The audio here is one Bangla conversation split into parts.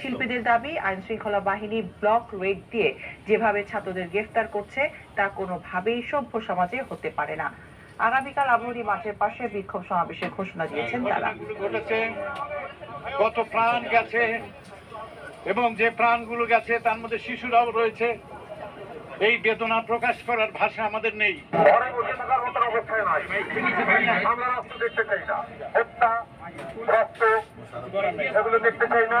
শিল্পীদের দাবি আইন শৃঙ্খলা বাহিনী ব্লক রেড দিয়ে যেভাবে ছাত্রদের গ্রেফতার করছে, তা কোনোভাবেই সভ্য সমাজে হতে পারে না। আগামীকাল আবহনী মাঠের পাশে বিক্ষোভ সমাবেশের ঘোষণা দিয়েছেন তারা। কত প্রাণ গেছে এবং যে প্রাণগুলো গেছে, তার মধ্যে শিশুরাও রয়েছে। এই বেদনা প্রকাশ করার ভাষা আমাদের নেই। আমরা দেখতে চাই না। হত্যা দেখতে চাই না।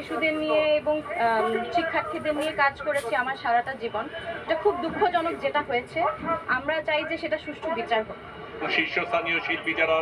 শিশুদের নিয়ে এবং শিক্ষার্থীদের নিয়ে কাজ করেছি আমার সারাটা জীবন। এটা খুব দুঃখজনক যেটা হয়েছে। আমরা চাই যে সেটা সুষ্ঠু বিচার হোক। শীর্ষস্থানীয় শিল্পী যারা